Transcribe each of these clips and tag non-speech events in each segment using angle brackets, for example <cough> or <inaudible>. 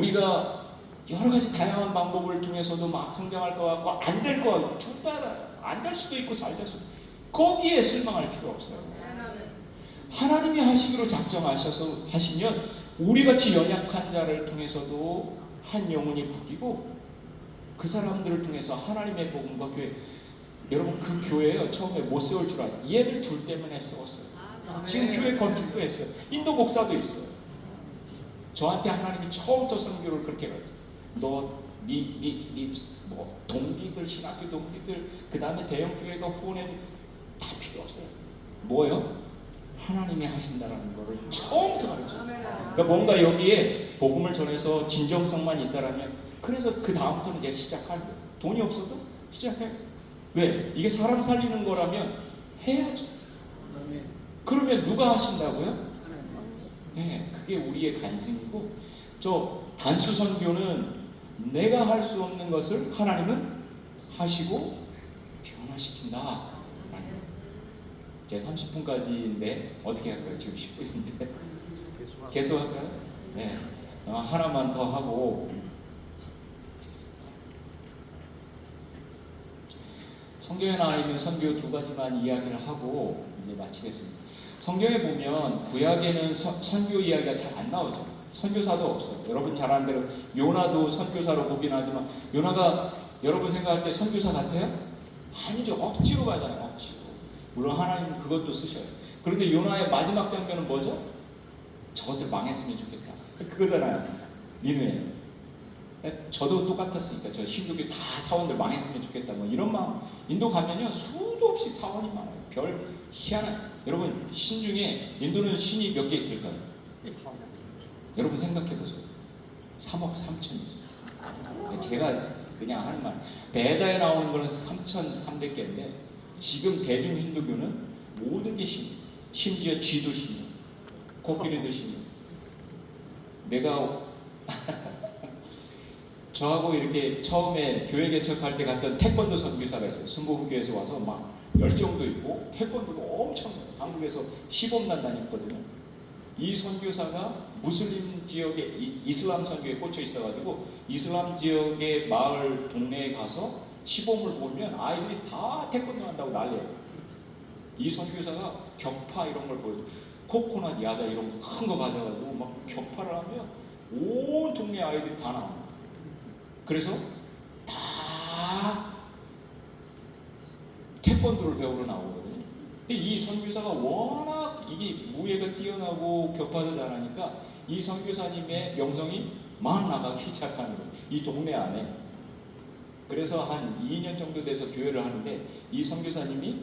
우리가 여러 가지 다양한 방법을 통해서도 막 성장할 것 같고 안 될 것 같고 둘 다 안 될 수도 있고 잘 될 수도 있고 거기에 실망할 필요 없어요. 하나님이 하시기로 작정하셔서 하시면 우리 같이 연약한 자를 통해서도 한 영혼이 바뀌고 그 사람들을 통해서 하나님의 복음과 교회 여러분 그 교회요 처음에 못 세울 줄 알았어요. 얘들 둘 때문에 세웠어요. 지금 교회 건축도 했어요. 인도 목사도 있어요. 저한테 하나님이 처음부터 선교를 그렇게 가르쳐. 너니 니 니 뭐 동기들 신학교 동기들 그 다음에 대형 교회가 후원해도 다 필요 없어요. 뭐요? 하나님이 하신다라는 거를 처음부터 가르쳐. 그러니까 뭔가 여기에 복음을 전해서 진정성만 있다라면 그래서 그 다음부터는 이제 시작할 거예요. 돈이 없어도 시작해. 왜? 이게 사람 살리는 거라면 해야죠. 그러면 누가 하신다고요? 네, 그게 우리의 간증이고 저 단수 선교는 내가 할 수 없는 것을 하나님은 하시고 변화시킨다. 제 30분까지인데 어떻게 할까요? 지금 10분인데 계속 할까요? 네, 어, 하나만 더 하고 성경에 나와 있는 선교 두 가지만 이야기를 하고 이제 마치겠습니다. 성경에 보면 구약에는 서- 선교 이야기가 잘 안 나오죠. 선교사도 없어요. 여러분 잘 아는 대로 요나도 선교사로 보긴 하지만 요나가 여러분 생각할 때 선교사 같아요? 아니죠. 억지로 가잖아요. 억지로. 물론 하나님 그것도 쓰셔요. 그런데 요나의 마지막 장면은 뭐죠? 저것들 망했으면 좋겠다. 그거잖아요. 니네. 저도 똑같았으니까 저 신도교 다 사원들 망했으면 좋겠다. 뭐 이런 마음. 인도 가면요 수도 없이 사원이 많아요. 별 희한한. 여러분 신 중에 인도는 신이 몇 개 있을까요? 여러분 생각해 보세요. 3억 3천이 있어요. 제가 그냥 하는 말. 베다에 나오는 거는 3,300개인데 지금 대중 힌두교는 모든 게 신. 심지어 쥐도 신. 코끼리도 신. 내가 저하고 이렇게 처음에 교회 개척할 때 갔던 태권도 선교사가 있어요. 순복음교회에서 와서 막 열정도 있고 태권도도 엄청 한국에서 시범난 다녔거든요. 이 선교사가 무슬림 지역에 이- 이슬람 선교에 꽂혀 있어가지고 이슬람 지역의 마을 동네에 가서 시범을 보면 아이들이 다 태권도 한다고 난리예요. 이 선교사가 격파 이런 걸 보여줘. 코코넛 야자 이런 거 큰 거 가져가지고 막 격파를 하면 온 동네 아이들이 다 나와. 그래서 다 태권도를 배우러 나오거든요. 이 선교사가 워낙 이게 무예가 뛰어나고 격파도 잘하니까 이 선교사님의 명성이 막 나가기 시작하는 거예요. 이 동네 안에. 그래서 한 2년 정도 돼서 교회를 하는데 이 선교사님이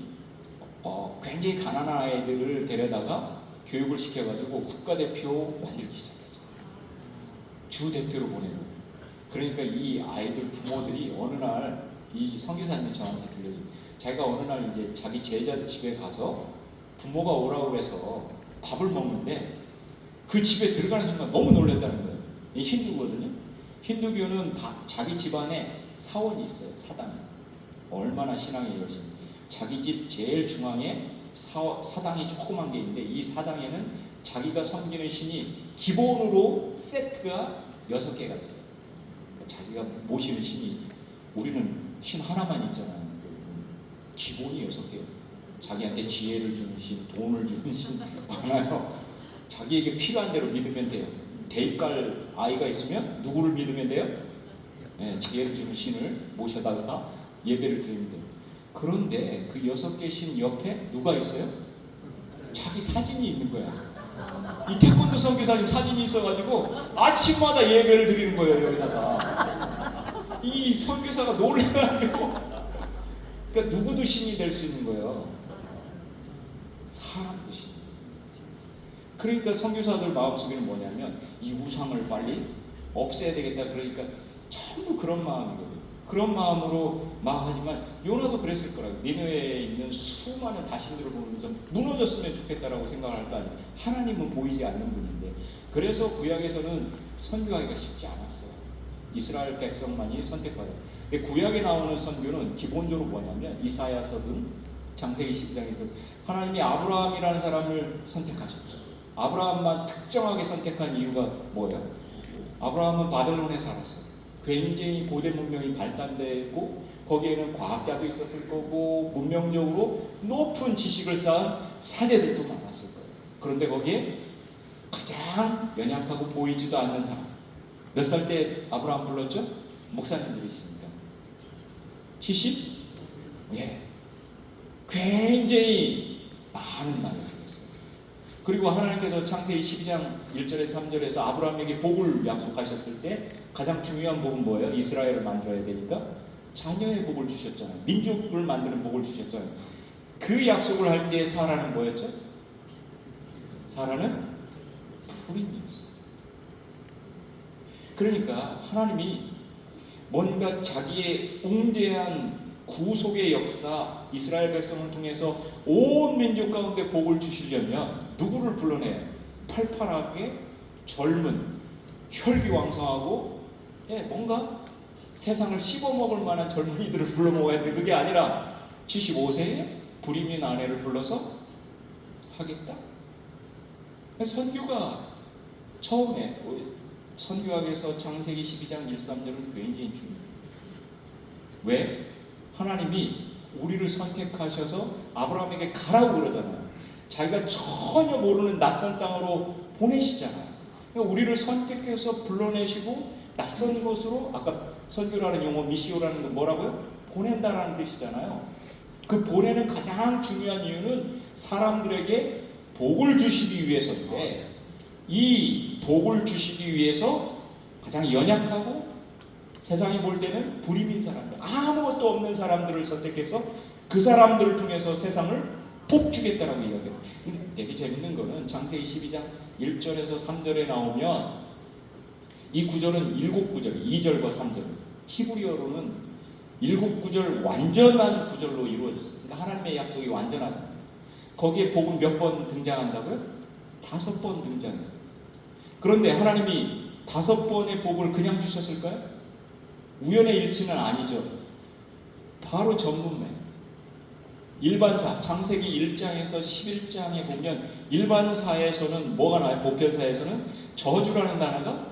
어, 굉장히 가난한 아이들을 데려다가 교육을 시켜가지고 국가대표 만들기 시작했어요. 주 대표로 보내고. 그러니까 이 아이들 부모들이 어느 날이 선교사님이 저한테 들려줘. 자기가 어느 날 이제 자기 제자들 집에 가서 부모가 오라고 그래서 밥을 먹는데 그 집에 들어가는 순간 너무 놀랐다는 거예요. 이 힌두거든요. 힌두교는 다 자기 집안에 사원이 있어요. 사당이. 얼마나 신앙이 열심히. 자기 집 제일 중앙에 사, 사당이 조그만 게 있는데 이 사당에는 자기가 섬기는 신이 기본으로 세트가 여섯 개가 있어요. 그러니까 자기가 모시는 신이 우리는 신 하나만 있잖아요. 기본이 여섯 개예요. 자기한테 지혜를 주는 신, 돈을 주는 신 <laughs> 많아요. 자기에게 필요한 대로 믿으면 돼요. 대입갈 아이가 있으면 누구를 믿으면 돼요? 네, 지혜를 주는 신을 모셔다가 예배를 드리면 돼요. 그런데 그 여섯 개 신 옆에 누가 있어요? 자기 사진이 있는 거야. 이 태권도 선교사님 사진이 있어가지고 아침마다 예배를 드리는 거예요 여기다가. 이 선교사가 놀래가지고 그러니까 누구도 신이 될 수 있는 거예요. 사람도 신. 그러니까 선교사들 마음속에는 뭐냐면 이 우상을 빨리 없애야 되겠다. 그러니까 전부 그런 마음이거든요. 그런 마음으로 막 하지만 요나도 그랬을 거라고. 니네에 있는 수많은 다신들을 보면서 무너졌으면 좋겠다라고 생각을 할거 아니에요. 하나님은 보이지 않는 분인데. 그래서 구약에서는 선교하기가 쉽지 않았어요. 이스라엘 백성만이 선택받아. 근데 구약에 나오는 선교는 기본적으로 뭐냐면 이사야서든 장세기 12장에서 하나님이 아브라함이라는 사람을 선택하셨죠. 아브라함만 특정하게 선택한 이유가 뭐예요? 아브라함은 바벨론에 살았어요. 굉장히 고대 문명이 발달되고 거기에는 과학자도 있었을 거고 문명적으로 높은 지식을 쌓은 사제들도 많았을 거예요. 그런데 거기에 가장 연약하고 보이지도 않는 사람 몇 살 때 아브라함 불렀죠? 목사님들이십니다. 70? 예. 굉장히 많은 들었어요. 그리고 하나님께서 창세기 12장 1절에 3절에서 아브라함에게 복을 약속하셨을 때 가장 중요한 복은 뭐예요? 이스라엘을 만들어야 되니까 자녀의 복을 주셨잖아요. 민족을 만드는 복을 주셨잖아요. 그 약속을 할 때 사라는 뭐였죠? 사라는 불임이었어요. 그러니까 하나님이 뭔가 자기의 웅대한 구속의 역사 이스라엘 백성을 통해서 온 민족 가운데 복을 주시려면 누구를 불러내요? 팔팔하게 젊은 혈기왕성하고 예, 뭔가 세상을 씹어먹을 만한 젊은이들을 불러 모아야 돼. 그게 아니라 75세에 불임인 아내를 불러서 하겠다. 선교가 처음에 선교학에서 창세기 12장 1, 3절은 굉장히 중요해요. 왜? 하나님이 우리를 선택하셔서 아브라함에게 가라고 그러잖아요. 자기가 전혀 모르는 낯선 땅으로 보내시잖아요. 그러니까 우리를 선택해서 불러내시고 낯선 곳으로 아까 선교라는 용어 미시오라는 건 뭐라고요? 보낸다라는 뜻이잖아요. 그 보내는 가장 중요한 이유는 사람들에게 복을 주시기 위해서인데 이 복을 주시기 위해서 가장 연약하고 세상이 볼 때는 불임인 사람들, 아무것도 없는 사람들을 선택해서 그 사람들을 통해서 세상을 복주겠다라고 이야기해요. 근데 되게 재밌는 거는 창세기 12장 1절에서 3절에 나오면 이 구절은 일곱 구절, 2절과 3절. 히브리어로는 일곱 구절 완전한 구절로 이루어졌어요. 그러니까 하나님의 약속이 완전하다. 거기에 복은 몇번 등장한다고요? 다섯 번 등장해요. 그런데 하나님이 다섯 번의 복을 그냥 주셨을까요? 우연의 일치는 아니죠. 바로 전문매. 일반사, 창세기 1장에서 11장에 보면 일반사에서는 뭐가 나와요? 보편사에서는 저주라는 단어가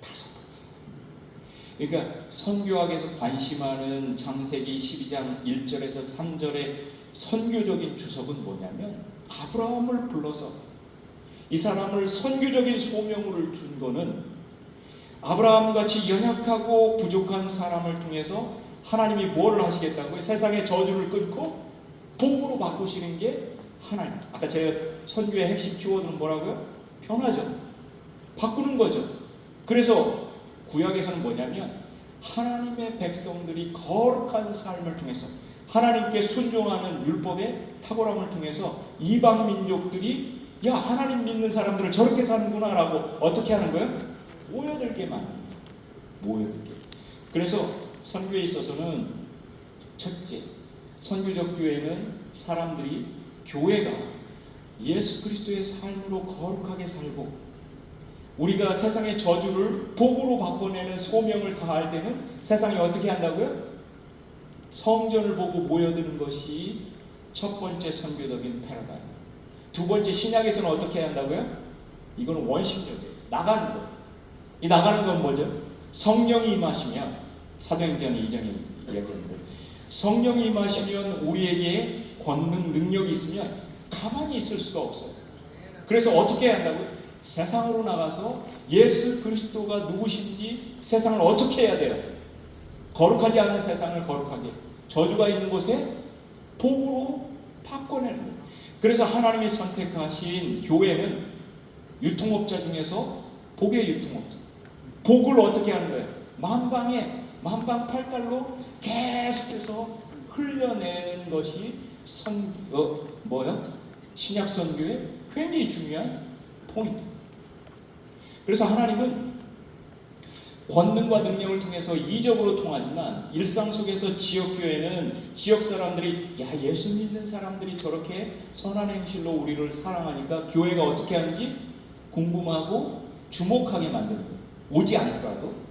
다섯 번. 그러니까 선교학에서 관심하는 창세기 12장 1절에서 3절의 선교적인 주석은 뭐냐면 아브라함을 불러서 이 사람을 선교적인 소명을 준 거는 아브라함 같이 연약하고 부족한 사람을 통해서 하나님이 뭐를 하시겠다고요? 세상의 저주를 끊고 복으로 바꾸시는 게 하나님. 아까 제가 선교의 핵심 키워드는 뭐라고요? 변화죠. 바꾸는 거죠. 그래서 구약에서는 뭐냐면 하나님의 백성들이 거룩한 삶을 통해서 하나님께 순종하는 율법의 탁월함을 통해서 이방 민족들이 야 하나님 믿는 사람들은 저렇게 사는구나라고 어떻게 하는 거예요? 모여들게 만듭니다. 모여들게. 그래서 선교에 있어서는 첫째 선교적 교회는 사람들이 교회가 예수 그리스도의 삶으로 거룩하게 살고 우리가 세상의 저주를 복으로 바꿔내는 소명을 다할 때는 세상이 어떻게 한다고요? 성전을 보고 모여드는 것이 첫 번째 선교적인 패러다임. 두 번째 신약에서는 어떻게 한다고요? 이거는 원심적이에요. 나가는 거. 이 나가는 건 뭐죠? 성령이 임하시면 사도행전 2장에 이야기했는데 성령이 임하시면 우리에게 권능 능력이 있으면 가만히 있을 수가 없어요. 그래서 어떻게 해야 한다고요? 세상으로 나가서 예수 그리스도가 누구신지 세상을 어떻게 해야 돼요? 거룩하지 않은 세상을 거룩하게 저주가 있는 곳에 복으로 바꿔내는 거예요. 그래서 하나님이 선택하신 교회는 유통업자 중에서 복의 유통업자. 복을 어떻게 하는 거예요? 만방에 만방팔달로 계속해서 흘려내는 것이 선, 어, 뭐야? 신약 선교의 굉장히 중요한 포인트. 그래서 하나님은 권능과 능력을 통해서 이적으로 통하지만 일상 속에서 지역 교회는 지역 사람들이 야 예수 믿는 사람들이 저렇게 선한 행실로 우리를 사랑하니까 교회가 어떻게 하는지 궁금하고 주목하게 만드는 거예요. 오지 않더라도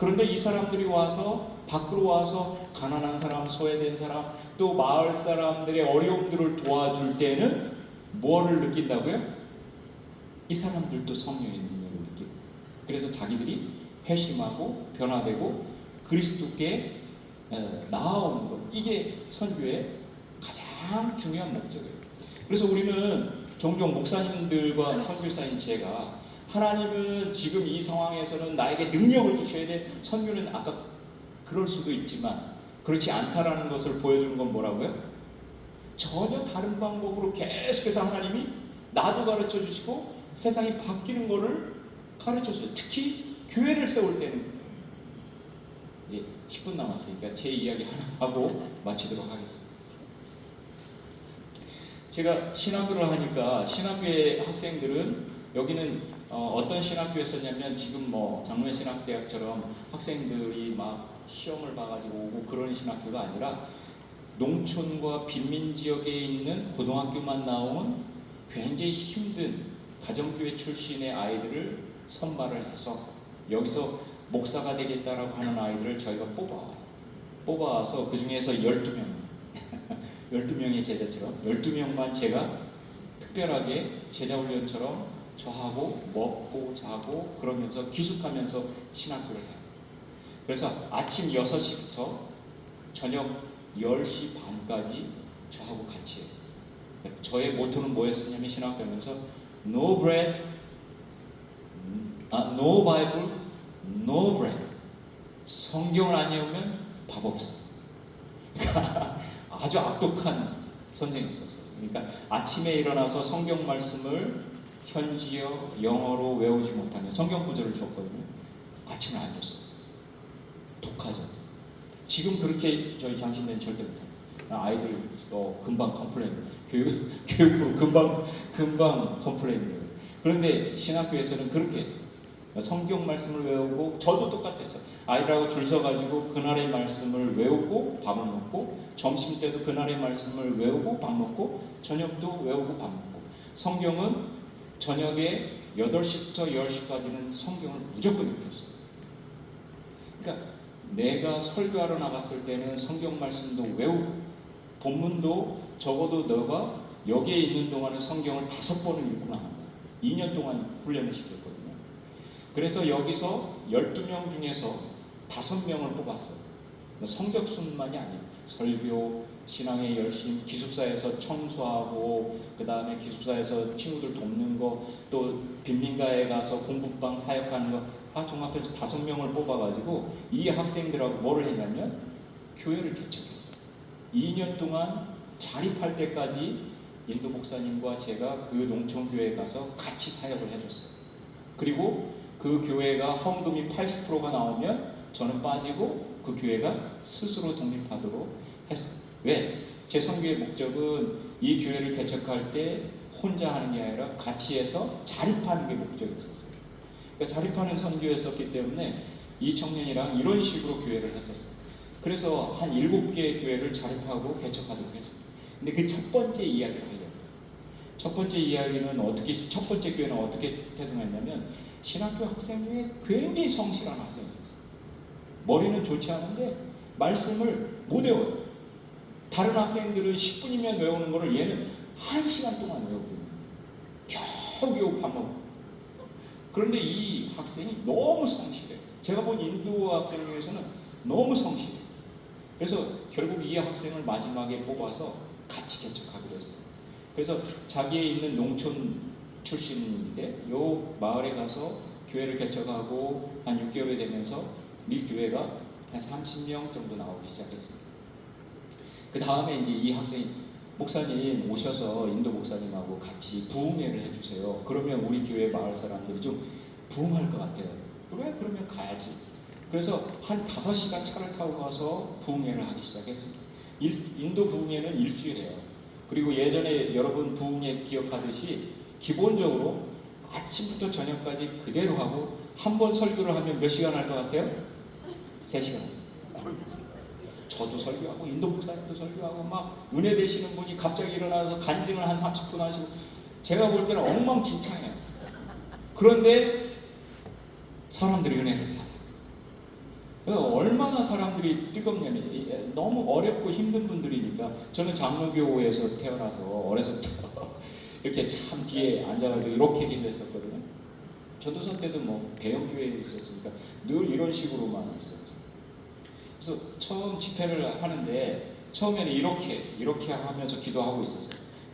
그런데 이 사람들이 와서 밖으로 와서 가난한 사람, 소외된 사람, 또 마을 사람들의 어려움들을 도와줄 때는 뭐를 느낀다고요? 이 사람들도 성령의 능력을 느끼고 그래서 자기들이 회심하고 변화되고 그리스도께 어, 나아오는 것. 이게 선교의 가장 중요한 목적이에요. 그래서 우리는 종종 목사님들과 선교사인 제가 하나님은 지금 이 상황에서는 나에게 능력을 주셔야 돼. 선교는 아까 그럴 수도 있지만 그렇지 않다라는 것을 보여주는 건 뭐라고요? 전혀 다른 방법으로 계속해서 하나님이 나도 가르쳐 주시고 세상이 바뀌는 것을 가르쳐 주세요. 특히 교회를 세울 때는 이제 10분 남았으니까 제 이야기 하나 하고 마치도록 하겠습니다. 제가 신학교를 하니까 신학교의 학생들은 여기는 어, 떤 신학교였었냐면 지금 뭐 장로의 신학대학처럼 학생들이 막 시험을 봐가지고 오고 그런 신학교가 아니라 농촌과 빈민 지역에 있는 고등학교만 나온 굉장히 힘든 가정교회 출신의 아이들을 선발을 해서 여기서 목사가 되겠다라고 하는 아이들을 저희가 뽑아와요. 뽑아와서 그 중에서 12명, 12명의 <laughs> 제자처럼 12명만 제가 특별하게 제자훈련처럼 저하고 먹고 자고 그러면서 기숙하면서 신학교를 해요. 그래서 아침 6시부터 저녁 10시 반까지 저하고 같이 해요. 저의 모토는 뭐였었냐면 신학교면서 No bread, 아, no Bible, no bread. 성경을 안 외우면 밥 없어. <laughs> 아주 악독한 선생이었어요. 그러니까 아침에 일어나서 성경 말씀을 현지어 영어로 외우지 못하면 성경 구절을 줬거든요. 아침을 안 줬어요. 독하죠. 지금 그렇게 저희 장신대는 절대 못해요. 아이들 어, 금방 컴플레인, 교육 <laughs> 교육부로 금방 금방 컴플레인해요. 그런데 신학교에서는 그렇게 했어요. 성경 말씀을 외우고 저도 똑같았어요. 아이들하고 줄 서가지고 그날의 말씀을 외우고 밥을 먹고 점심 때도 그날의 말씀을 외우고 밥 먹고 저녁도 외우고 밥 먹고 성경은 저녁에 8시부터 10시까지는 성경을 무조건 읽었어요. 그러니까 내가 설교하러 나갔을 때는 성경 말씀도 외우고 본문도 적어도 너가 여기에 있는 동안은 성경을 다섯 번을 읽고 나간다. 2년 동안 훈련을 시켰거든요. 그래서 여기서 12명 중에서 다섯 명을 뽑았어요. 성적 순만이 아니에요. 설교, 신앙의 열심, 기숙사에서 청소하고 그 다음에 기숙사에서 친구들 돕는 거, 또 빈민가에 가서 공부방 사역하는 거 다 종합해서 다섯 명을 뽑아가지고 이 학생들하고 뭐를 했냐면 교회를 개척했어요. 2년 동안 자립할 때까지 인도 목사님과 제가 그 농촌교회에 가서 같이 사역을 해줬어요. 그리고 그 교회가 헌금이 80%가 나오면 저는 빠지고 그 교회가 스스로 독립하도록 했어요. 왜? 제 선교의 목적은 이 교회를 개척할 때 혼자 하는 게 아니라 같이 해서 자립하는 게 목적이었어요. 그러니까 자립하는 선교였었기 때문에 이 청년이랑 이런 식으로 교회를 했었어요. 그래서 한 일곱 개의 교회를 자립하고 개척하도록 했습니다. 근데 그 첫 번째 이야기를 하려고 첫 번째 이야기는 어떻게 첫 번째 교회는 어떻게 태동했냐면 신학교 학생 중에 굉장히 성실한 학생이 있었어요. 머리는 좋지 않은데 말씀을 못 외워요. 다른 학생들은 10분이면 외우는 거를 얘는 1시간 동안 외우고 겨우 겨우 밥 먹고 그런데 이 학생이 너무 성실해. 제가 본 인도 학생 중에서는 너무 성실해. 그래서 결국 이 학생을 마지막에 뽑아서 같이 개척하기로 했어요. 그래서 자기에 있는 농촌 출신인데 요 마을에 가서 교회를 개척하고 한 6개월이 되면서 이 교회가 한 30명 정도 나오기 시작했습니다. 그 다음에 이제 이 학생이 목사님 오셔서 인도 목사님하고 같이 부흥회를 해주세요. 그러면 우리 교회 마을 사람들이 좀 부흥할 것 같아요. 그래? 그러면 가야지. 그래서 한 5시간 차를 타고 가서 부흥회를 하기 시작했습니다. 일, 인도 부흥회는 일주일이에요. 그리고 예전에 여러분 부흥회 기억하듯이 기본적으로 아침부터 저녁까지 그대로 하고 한 번 설교를 하면 몇 시간 할 것 같아요? 3시간. 저도 설교하고 인도 목사님도 설교하고 막 은혜 되시는 분이 갑자기 일어나서 간증을 한 30분 하시고 제가 볼 때는 엉망진창이에요. 그런데 사람들이 은혜를 받아. 얼마나 사람들이 뜨겁냐면 너무 어렵고 힘든 분들이니까 저는 장로교에서 태어나서 어려서부터 <laughs> 이렇게 참 뒤에 앉아가지고 이렇게 기도했었거든요. 전도선 때도 뭐 대형 교회에 있었으니까 늘 이런 식으로만 있었죠. 그래서 처음 집회를 하는데 처음에는 이렇게 이렇게 하면서 기도하고 있었어요.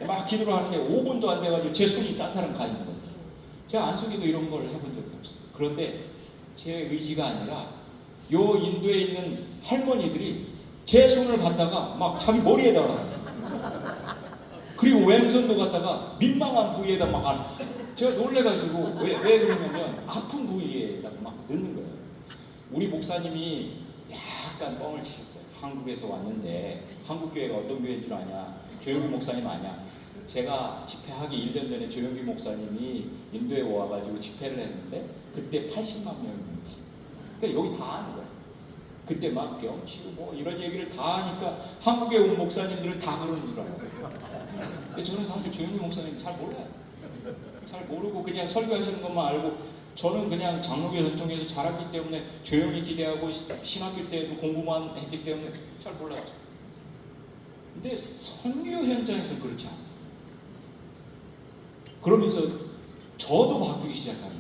막 기도를 하는데 5분도 안 돼가지고 제 손이 딴 사람 가 있는 거예요. 제가 안속에도 이런 걸 해본 적이 없어요. 그런데 제 의지가 아니라 요 인도에 있는 할머니들이 제 손을 갖다가 막 자기 머리에다가 그리고 왼손도 갖다가 민망한 부위에다 막 안- 제가 놀래가지고 왜, 왜 그러냐면 아픈 부위에다가 막 넣는 거예요. 우리 목사님이 약간 뻥을 치셨어요. 한국에서 왔는데 한국 교회가 어떤 교회인 줄 아냐? 조영기 목사님 아냐? 제가 집회하기 1년 전에 조영기 목사님이 인도에 와가지고 집회를 했는데 그때 80만 명이 모였어요. 그러니까 여기 다 아는 거예요. 그때 막 병치고 뭐 이런 얘기를 다 하니까 한국에 온 목사님들은 다 그러는 줄 알아요. 근데 저는 사실 조영기 목사님 잘 몰라요. 잘 모르고 그냥 설교하시는 것만 알고 저는 그냥 장로교 전통에서 자랐기 때문에 조용히 기대하고 시- 신학교 때도 공부만 했기 때문에 잘 몰라요. 근데 선교 현장에서 그렇지 않아요. 그러면서 저도 바뀌기 시작하는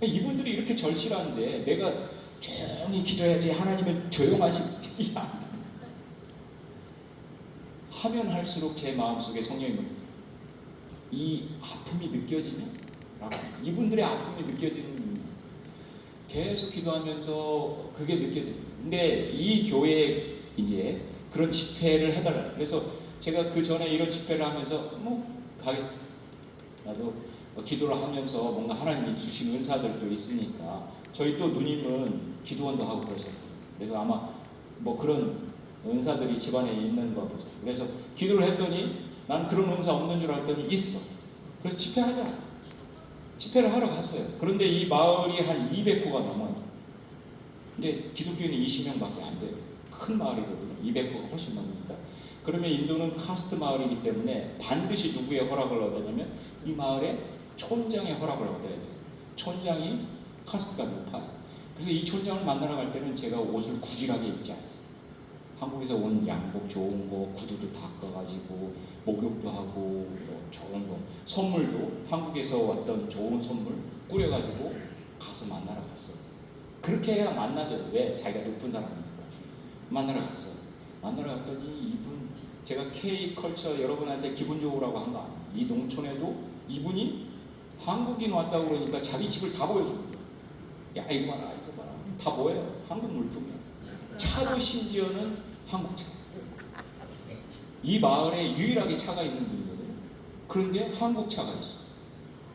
거예요. 이분들이 이렇게 절실한데 내가 조용히 기도해야지 하나님은 조용하시기. 하면 할수록 제 마음속에 성령님은 이 아픔이 느껴지냐? 이분들의 아픔이 느껴지는 거예요. 계속 기도하면서 그게 느껴져요. 근데 이 교회에 이제 그런 집회를 해달라. 그래서 제가 그 전에 이런 집회를 하면서 뭐 가겠다. 나도 뭐 기도를 하면서 뭔가 하나님이 주신 은사들도 있으니까 저희 또 누님은 기도원도 하고 그러셨어요. 그래서 아마 뭐 그런 은사들이 집안에 있는가 보죠. 그래서 기도를 했더니 나는 그런 은사 없는 줄 알았더니 있어. 그래서 집회하자. 집회를 하러 갔어요. 그런데 이 마을이 한 200호가 넘어요. 근데 기독교인이 20명밖에 안 돼요. 큰 마을이거든요. 200호가 훨씬 넘으니까. 그러면 인도는 카스트 마을이기 때문에 반드시 누구의 허락을 얻으냐면 이 마을의 촌장의 허락을 얻어야 돼요. 촌장이 카스트가 높아요. 그래서 이 촌장을 만나러 갈 때는 제가 옷을 구질하게 입지 않았어요. 한국에서 온 양복 좋은 거 구두도 닦아가지고 목욕도 하고 뭐 좋은 거 선물도 한국에서 왔던 좋은 선물 꾸려가지고 가서 만나러 갔어요. 그렇게 해야 만나죠. 왜? 자기가 높은 사람이니까 만나러 갔어요. 만나러 갔더니 이분 제가 K 컬처 여러분한테 기분 좋으라고 한 거 아니에요. 이 농촌에도 이분이 한국인 왔다고 그러니까 자기 집을 다 보여주는 거예요. 야 이거 봐라 이거 봐라 다 뭐예요? 한국 물품이야. 차도 심지어는 한국 차. 이 마을에 유일하게 차가 있는 분이거든요. 그런데 한국 차가 있어.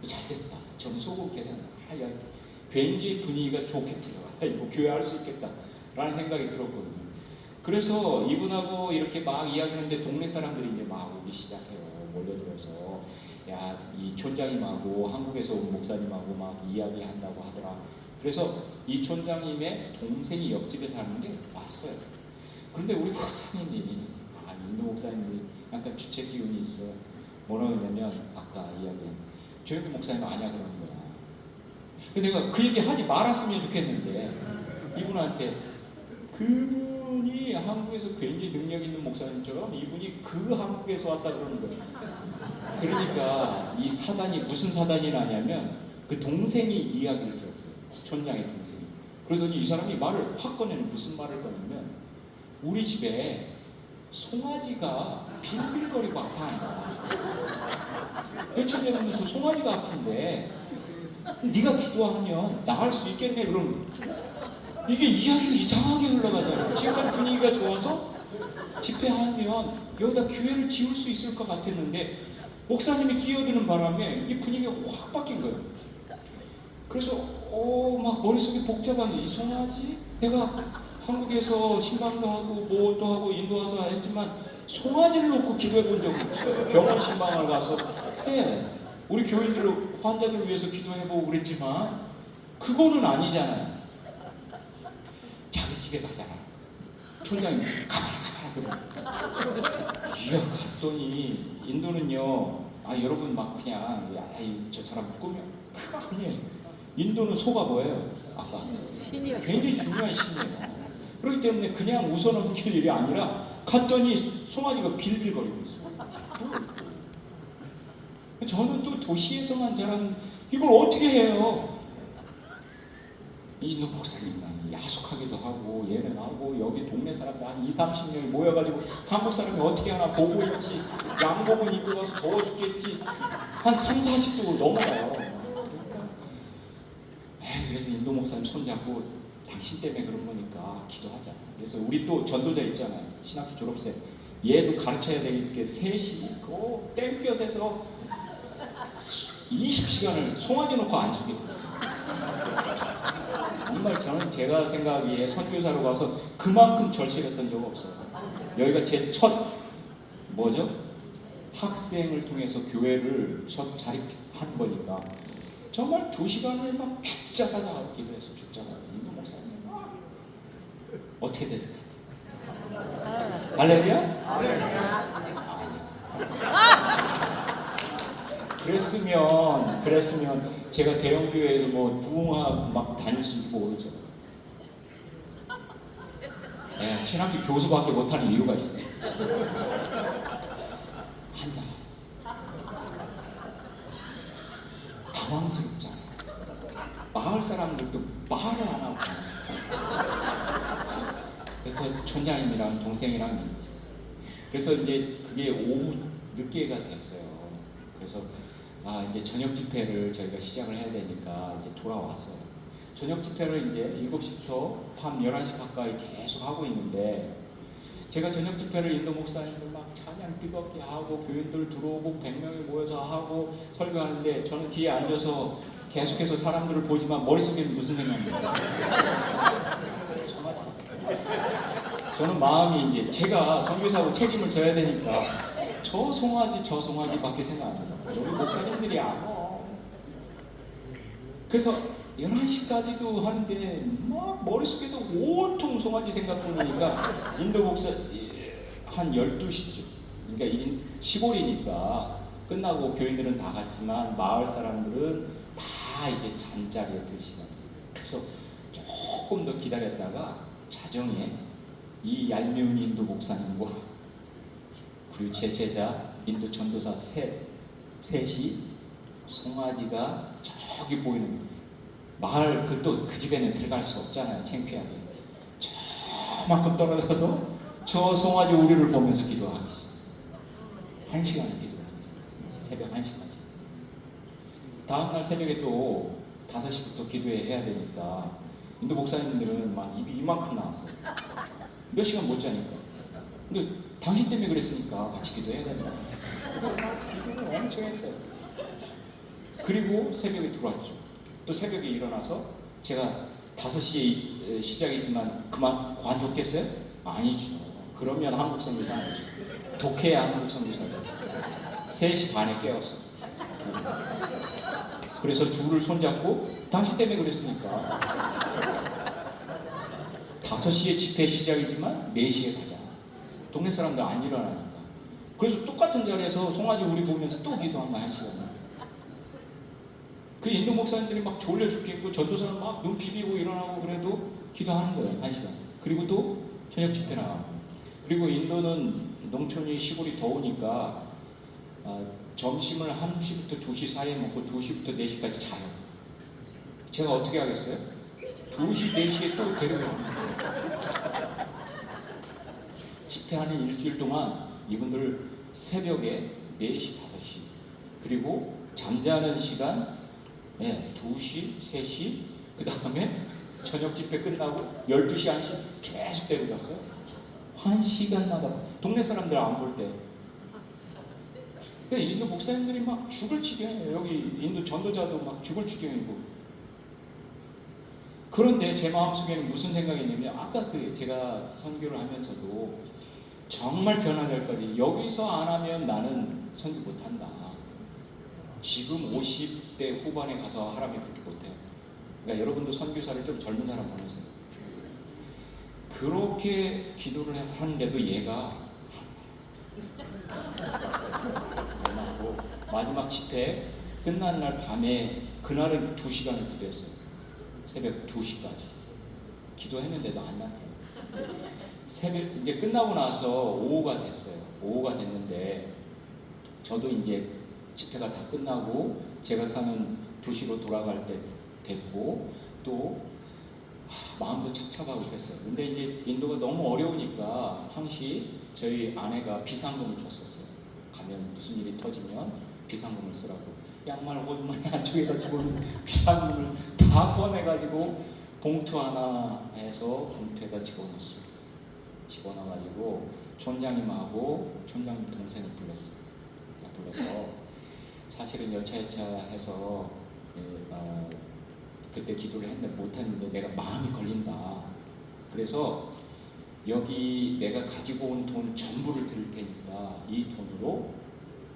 잘 됐다. 전 속으로 계산. 아, 야, 굉장히 분위기가 좋게 풀려가다. <laughs> 이거 교회 할 수 있겠다. 라는 생각이 들었거든요. 그래서 이분하고 이렇게 막 이야기하는데 동네 사람들이 이제 막 오기 시작해요. 몰려들어서. 야, 이 촌장님하고 한국에서 온 목사님하고 막 이야기한다고 하더라. 그래서 이 촌장님의 동생이 옆집에 사는데 왔어요. 그런데 우리 목사님이 아 인도 목사님들이 약간 주책 기운이 있어. 뭐라고 했냐면 아까 이야기한 조영기 목사님 아냐 그러는 거야. 내가 그 얘기 하지 말았으면 좋겠는데 이분한테 그분이 한국에서 굉장히 능력 있는 목사님처럼 이분이 그 한국에서 왔다 그러는 거야. 그러니까 이 사단이 무슨 사단이 나냐면 그 동생이 이야기를 들었어요. 촌장의 동생이. 그러더니 이 사람이 말을 확 꺼내는 무슨 말을 꺼내면 우리 집에 송아지가 빌빌거리고 아파한다. 며칠 전부터 송아지가 아픈데 네가 기도하면 나을 수 있겠네 그럼 이게 이야기가 이상하게 흘러가잖아요. 지금까지 분위기가 좋아서 집회하면 여기다 교회를 지을 수 있을 것 같았는데 목사님이 끼어드는 바람에 이 분위기가 확 바뀐 거예요. 그래서 어, 막 머릿속이 복잡한 이 송아지? 내가 한국에서 신방도 하고 뭐도 하고 인도 와서 했지만 송아지를 놓고 기도해 본 적이 없어요. 병원 신방을 가서 해. 우리 교인들 환자들 위해서 기도해 보고 그랬지만 그거는 아니잖아요. 자기 집에 가잖아. 촌장이 가봐라 가봐라 그래. 이야 갔더니 인도는요. 아 여러분 막 그냥 야저 사람 꾸며 그거 아니에요. 인도는 소가 뭐예요? 아까 신이요. 굉장히 중요한 신이에요. 그렇기 때문에 그냥 웃어 넘길 일이 아니라 갔더니 송아지가 빌빌거리고 있어요. 저는 또 도시에서만 자란 이걸 어떻게 해요? 이노 목사님랑 야속하기도 하고 얘는 하고 여기 동네 사람들 한 2, 30명이 모여가지고 한국 사람이 어떻게 하나 보고 있지 양복은 입고 가서 더워 죽겠지 한 3, 40도 넘어가요 그러니까 에이, 그래서 인도 목사님 손잡고 당신 때문에 그런 거니까 기도하자. 그래서 우리 또 전도자 있잖아요. 신학교 졸업생. 얘도 가르쳐야 되니까 셋이 그 땡볕에서 20시간을 송아지 놓고 안 숙여. 정말 저는 제가 생각하기에 선교사로 가서 그만큼 절실했던 적 없어요. 여기가 제 첫 뭐죠? 학생을 통해서 교회를 첫 자립한 거니까 정말 두 시간을 막 죽자사자 기도해서 죽자사자 어떻게 됐을까? 할렐루야? 그랬으면 그랬으면 제가 대형 교회에서 뭐 부흥화 막 다닐 수 있고 그러죠. 네, 신학교 교수밖에 못하는 이유가 있어요. 한다. 당황스럽잖아. 마을 사람들도 말을 안 하고. 그래서 촌장님이랑 동생이랑. 그래서 이제 그게 오후 늦게가 됐어요. 그래서 아 이제 저녁 집회를 저희가 시작을 해야 되니까 이제 돌아왔어요. 저녁 집회를 이제 7시부터 밤 11시 가까이 계속 하고 있는데 제가 저녁 집회를 인도 목사님들 막 찬양 뜨겁게 하고 교인들 들어오고 100명이 모여서 하고 설교하는데 저는 뒤에 앉아서 계속해서 사람들을 보지만 머릿속에 무슨 생각입니까? 저는 마음이 이제 제가 선교사고 책임을 져야 되니까 저 송아지 저 송아지밖에 생각 안 해서 우리 목사님들이 안 와. 그래서 11시까지도 하는데 막 머릿속에서 온통 송아지 생각뿐이니까 인도 목사 한 12시쯤 그러니까 인- 시골이니까 끝나고 교인들은 다 갔지만 마을 사람들은 다 이제 잠자리에 들 시간 그래서 조금 더 기다렸다가 자정에 이 얄미운 인도 목사님과 그리고 제 제자 인도 전도사 셋 셋이 송아지가 저기 보이는 마을 그또그 집에는 들어갈 수 없잖아요 창피하게. 저만큼 떨어져서 저 송아지 우리를 보면서 기도하기 시작했어요. 한 시간을 기도하기 시작했어요. 새벽 한 시까지 다음날 새벽에 또 5시부터 기도해야 되니까 인도 목사님들은 막 입이 이만큼 나왔어요 몇 시간 못 자니까 근데 당신 때문에 그랬으니까 같이 기도해야 된다. 기도를 엄청 했어요. 그리고 새벽에 들어왔죠. 또 새벽에 일어나서 제가 5시에 시작이지만 그만 관뒀겠어요? 아니죠. 그러면 한국 선교사 아니죠. 독해야 한국 선교사죠. 3시 반에 깨웠어. 둘. 그래서 둘을 손잡고 당신 때문에 그랬으니까 5시에 집회 시작이지만 4시에 가자. 동네 사람들 안 일어나니까. 그래서 똑같은 자리에서 송아지 우리 보면서 또 기도한 거야, 한 시간. 그 인도 목사님들이 막 졸려 죽겠고, 전도사는 막눈 비비고 일어나고 그래도 기도하는 거예요, 한 시간. 그리고 또 저녁 집회 나가고. 그리고 인도는 농촌이 시골이 더우니까, 아, 점심을 1시부터 2시 사이에 먹고 2시부터 4시까지 자요. 제가 어떻게 하겠어요? 2시, 4시에 또 데려가요. 집회하는 일주일 동안 이분들 새벽에 4시, 5시 그리고 잠자는 시간 네, 2시, 3시 그 다음에 <laughs> 저녁 집회 끝나고 12시, 1시 계속 데려갔어요 한 시간마다 동네 사람들 안 볼 때 그러니까 인도 목사님들이 막 죽을 지경이에요 여기 인도 전도자도 막 죽을 지경이고 그런데 제 마음속에는 무슨 생각이 있냐면 아까 그 제가 선교를 하면서도 정말 변화될 거지. 여기서 안 하면 나는 선교 못 한다. 지금 50대 후반에 가서 하라면 그렇게 못 해요. 그러니까 여러분도 선교사를 좀 젊은 사람 보내세요. 그렇게 기도를 하는데도 얘가 마지막 집회 끝난 날 밤에 그날은 2시간을 기도했어요. 새벽 2시까지. 기도했는데도 안 나더라고요. 새벽 이제 끝나고 나서 오후가 됐어요. 오후가 됐는데 저도 이제 집회가 다 끝나고 제가 사는 도시로 돌아갈 때 됐고 또 마음도 착착하고 그랬어요. 근데 이제 인도가 너무 어려우니까 항시 저희 아내가 비상금을 줬었어요. 가면 무슨 일이 터지면 비상금을 쓰라고. 양말 <laughs> 안쪽에다 집어넣은 비상금을 다 꺼내가지고 봉투 하나 해서 봉투에다 집어넣었어요. 집어넣어가지고 촌장님하고 촌장님 동생을 불렀어요. 불러서 사실은 여차여차 해서 예, 어, 그때 기도를 했는데 못했는데 내가 마음이 걸린다. 그래서 여기 내가 가지고 온 돈 전부를 드릴 테니까 이 돈으로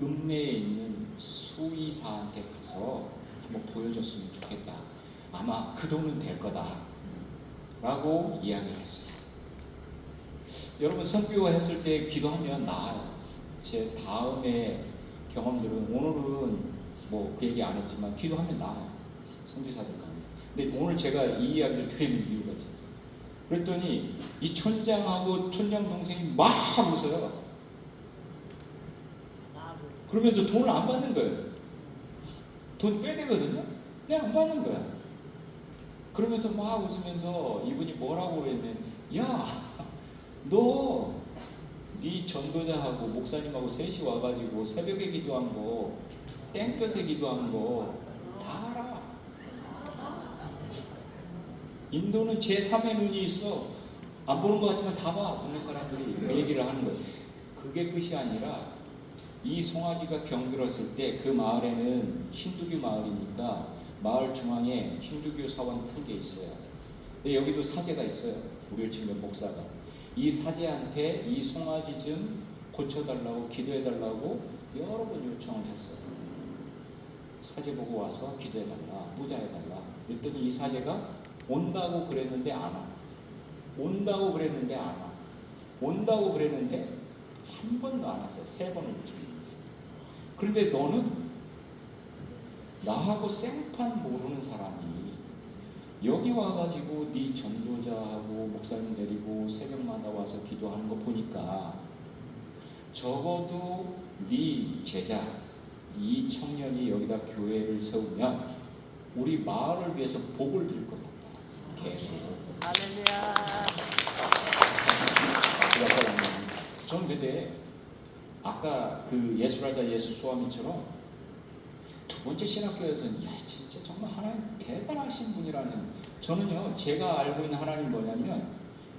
읍내에 있는 수의사한테 가서 한번 보여줬으면 좋겠다. 아마 그 돈은 될 거다. 라고 이야기를 했어요. 여러분 선교 했을 때 기도하면 나아요. 제 다음에 경험들은 오늘은 뭐 그 얘기 안 했지만 기도하면 나아요. 선교사들 가면. 근데 오늘 제가 이 이야기를 드리는 이유가 있어요. 그랬더니 이 촌장하고 촌장 동생이 막 웃어요. 그러면서 돈을 안 받는 거예요. 돈꽤 되거든요? 근데 안 받는 거야. 그러면서 막 웃으면서 이분이 뭐라고 그랬냐면, 야, 너, 네 전도자하고 목사님하고 셋이 와가지고 새벽에 기도한 거, 땡볕에 기도한 거, 다 알아. 인도는 제3의 눈이 있어. 안 보는 것 같지만 다 봐. 동네 사람들이 그 얘기를 하는 거예요. 그게 끝이 아니라 이 송아지가 병들었을 때 그 마을에는 힌두교 마을이니까 마을 중앙에 힌두교 사원 큰 게 있어요. 근데 여기도 사제가 있어요. 우리 친구 목사가. 이 사제한테 이 송아지 좀 고쳐달라고 기도해달라고 여러 번 요청을 했어요. 사제 보고 와서 기도해달라, 무자해달라. 그랬더니 이 사제가 온다고 그랬는데 안 와. 온다고 그랬는데 안 와. 온다고 그랬는데 한 번도 안 왔어요. 세 번을 줬는데. 그런데 너는 나하고 생판 모르는 사람이 여기 와가지고 네 전도자하고 목사님 데리고 새벽마다 와서 기도하는 거 보니까 적어도 네 제자 이 청년이 여기다 교회를 세우면 우리 마을을 위해서 복을 빌 것 같다. 계속. 할렐루야. 저는 그때 아까 그 예수라자 예수 수아미처럼 두 번째 신학교에서는 야 진짜 정말 하나님 대단하신 분이라는 저는요 제가 알고 있는 하나님 뭐냐면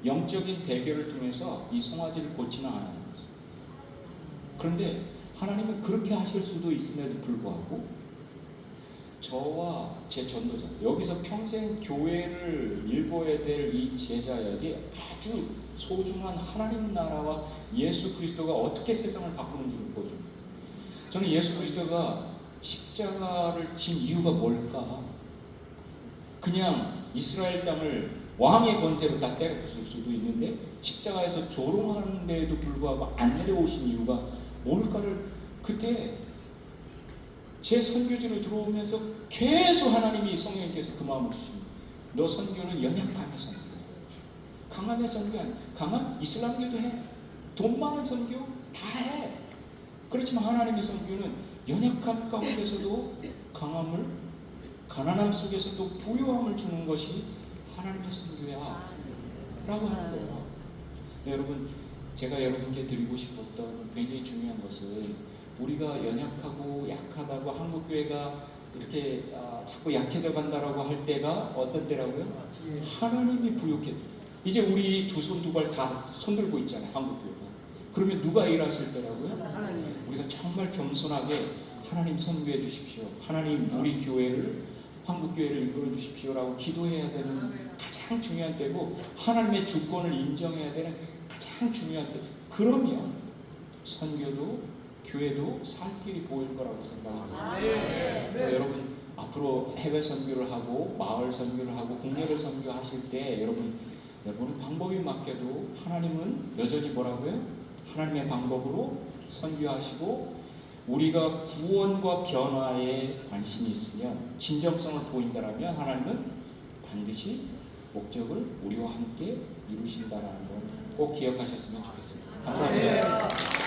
영적인 대결을 통해서 이 송아지를 고치는 하나님이었어요. 그런데 하나님은 그렇게 하실 수도 있음에도 불구하고 저와 제 전도자 여기서 평생 교회를 일궈야 될 이 제자에게 아주 소중한 하나님 나라와 예수 그리스도가 어떻게 세상을 바꾸는지를 보여줍니다. 저는 예수 그리스도가 십자가를 진 이유가 뭘까? 그냥 이스라엘 땅을 왕의 권세로 다 때려 부술 수도 있는데 십자가에서 조롱하는데도 불구하고 안 내려오신 이유가 뭘까를 그때 제 선교지로 들어오면서 계속 하나님이 성령님께서 그 마음을 주십니다. 너 선교는 연약함의 선교. 강함의 선교 아니야. 강한 이슬람교도 해. 돈 많은 선교 다 해. 그렇지만 하나님의 선교는 연약함 가운데서도 강함을 가난함 속에서도 부유함을 주는 것이 하나님의 선교야. 라고 하는 거예요. 네, 여러분, 제가 여러분께 드리고 싶었던 굉장히 중요한 것은 우리가 연약하고 약하다고 한국 교회가 이렇게 아, 자꾸 약해져 간다라고 할 때가 어떤 때라고요? 하나님이 부욕해. 이제 우리 두 손 두 발 다 손들고 있잖아요, 한국 교회가. 그러면 누가 일하실 때라고요? 우리가 정말 겸손하게 하나님 선교해 주십시오. 하나님 우리 교회를 한국 교회를 이끌어 주십시오라고 기도해야 되는 가장 중요한 때고 하나님의 주권을 인정해야 되는 가장 중요한 때. 그러면 선교도 교회도 살 길이 보일 거라고 생각이 듭니다. 그래서 여러분 앞으로 해외 선교를 하고 마을 선교를 하고 국내를 선교하실 때 여러분 여러분 방법이 맞게도 하나님은 여전히 뭐라고요? 하나님의 방법으로 선교하시고 우리가 구원과 변화에 관심이 있으면 진정성을 보인다라면 하나님은 반드시 목적을 우리와 함께 이루신다라는 걸 꼭 기억하셨으면 좋겠습니다. 감사합니다.